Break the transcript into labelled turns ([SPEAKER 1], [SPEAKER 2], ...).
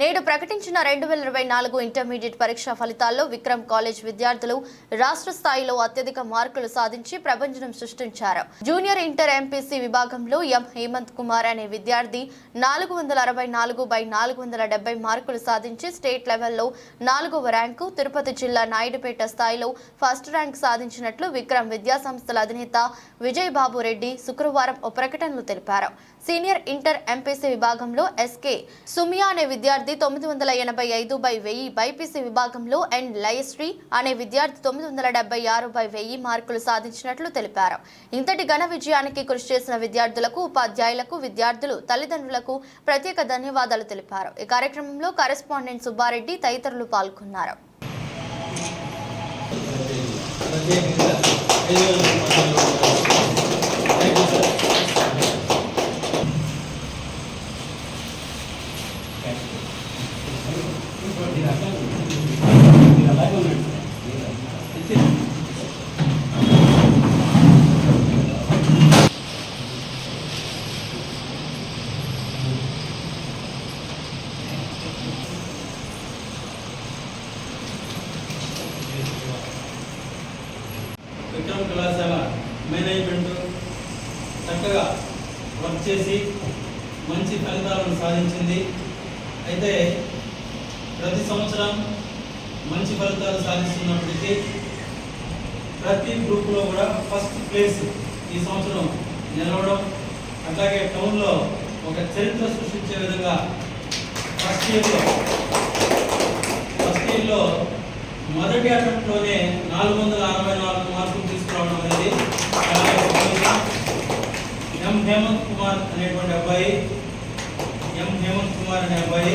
[SPEAKER 1] నేడు ప్రకటించిన రెండు వేల ఇరవై నాలుగు ఇంటర్మీడియట్ పరీక్షా ఫలితాల్లో విక్రమ్ కాలేజ్ విద్యార్థులు రాష్ట్ర స్థాయిలో అత్యధిక మార్కులు సాధించి ప్రభంజనం సృష్టించారు. జూనియర్ ఇంటర్ ఎంపీసీ విభాగంలో ఎం హేమంత్ కుమార్ అనే విద్యార్థి నాలుగు వందల అరవై నాలుగు బై నాలుగు వందల డెబ్బై మార్కులు సాధించి స్టేట్ లెవెల్లో నాలుగవ ర్యాంకు తిరుపతి జిల్లా నాయుడుపేట స్థాయిలో ఫస్ట్ ర్యాంక్ సాధించినట్లు విక్రమ్ విద్యాసంస్థల అధినేత విజయ్ బాబు రెడ్డి శుక్రవారం ఓ ప్రకటనలో తెలిపారు. సీనియర్ ఇంటర్ ఎంపీసీ విభాగంలో ఎస్కే సుమియా అనే విద్యార్థి తొమ్మిది వందల ఎనభై ఐదు బై వెయ్యి బైపీసీ విభాగంలో అండ్ లయశ్రీ అనే విద్యార్థి తొమ్మిది వందల డెబ్బై ఆరు బై వెయ్యి మార్కులు సాధించినట్లు తెలిపారు. ఇంతటి ఘన విజయానికి కృషి చేసిన విద్యార్థులకు ఉపాధ్యాయులకు విద్యార్థులు తల్లిదండ్రులకు ప్రత్యేక ధన్యవాదాలు తెలిపారు. ఈ కార్యక్రమంలో కరెస్పాండెంట్ సుబ్బారెడ్డి తదితరులు పాల్గొన్నారు.
[SPEAKER 2] Thank you. విక్రమ్ కళాశాల మేనేజ్మెంట్ చక్కగా వర్క్ చేసి మంచి ఫలితాలను సాధించింది. అయితే ప్రతి సంవత్సరం మంచి ఫలితాలు సాధిస్తున్నప్పటికీ ప్రతి గ్రూప్లో కూడా ఫస్ట్ ప్లేస్ ఈ సంవత్సరం నిలవడం అట్లాగే టౌన్లో ఒక చరిత్ర సృష్టించే విధంగా ఫస్ట్ ఇయర్లో ఫస్ట్ ఇయర్లో మొదటి అటెంప్ట్లోనే నాలుగు వందల అరవై నాలుగు మార్కులు తీసుకురావడం అనేది ఎం హేమంత్ కుమార్ అనేటువంటి అబ్బాయి ఎం హేమంత్ కుమార్ అనే అబ్బాయి